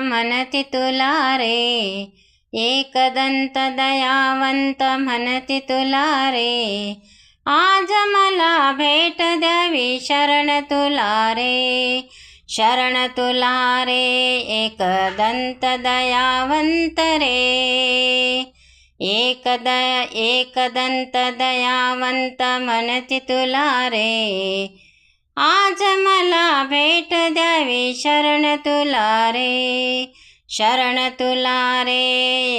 म्हणती तुला रे एकदंत दयावंत म्हणती तुला रे आज मला भेट द्यावी शरण तुला रे शरण तुला रे एकदंत दयावंत रे। एक एकद एकदंत दयावंत म्हणती तुला रे आज मला शरण तुला रे शरण तुला रे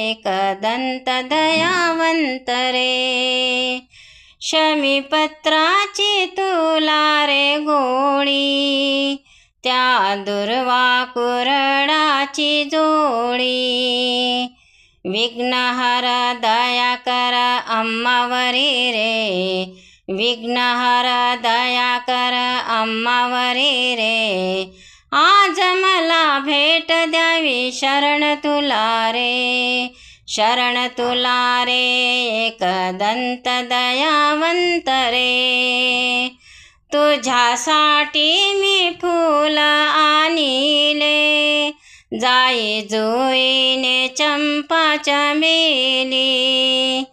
एकदंत दयावंत रे. शमीपत्राची तुला रे गोळी त्या दुर्वा कुरडाची जोडी विघ्नहर दया कर अम्मावरी रे विघ्नहर दया कर अम्मावरी रे. आज मला भेट द्यावी शरण तुला रे. शरण तुला रे एकदंत दयावंत रे. तुझ्यासाठी मी फुल आणिले जाई जुईने चंपा चमेली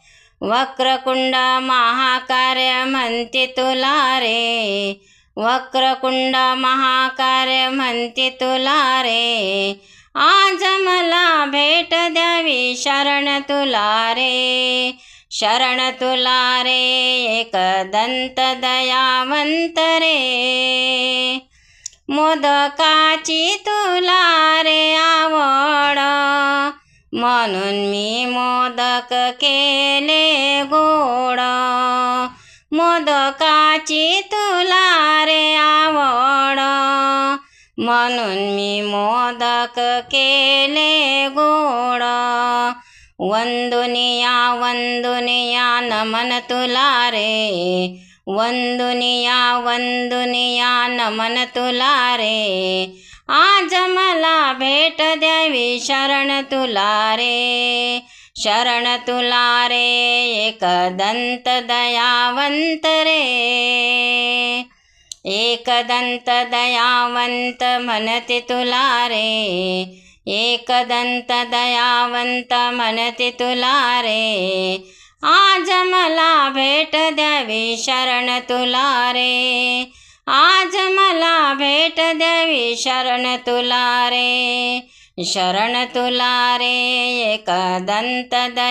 वक्रकुंड महाकार्य म्हणते तुला रे. वक्रकुंड महाकार्य म्हणते तुला रे. आज मला भेट द्यावी शरण तुला रे. शरण तुला रे एकदंत दयावंत रे. मोदकाची तुला रे आवड. म्हणून मी मोदक केले गोड. मोदकाची तुला रे आवड म्हणून मी मोदक केले गोड. वंदुनिया वंदुनिया नमन तुला रे वंदुनिया वंदुनिया नमन तुला रे आज मला भेट द्यावी शरण तुला रे शरण तुला रे एकदंत दयावंत रे एक दंत दयावंत म्हणते तुला रे एकदंत दयावंत म्हणते तुला रे आज मला भेट द्यावी शरण तुला रे आज मला भेट द्यावी शरण तुला रे शरणतुलारे एकदन्तदयावन्तरे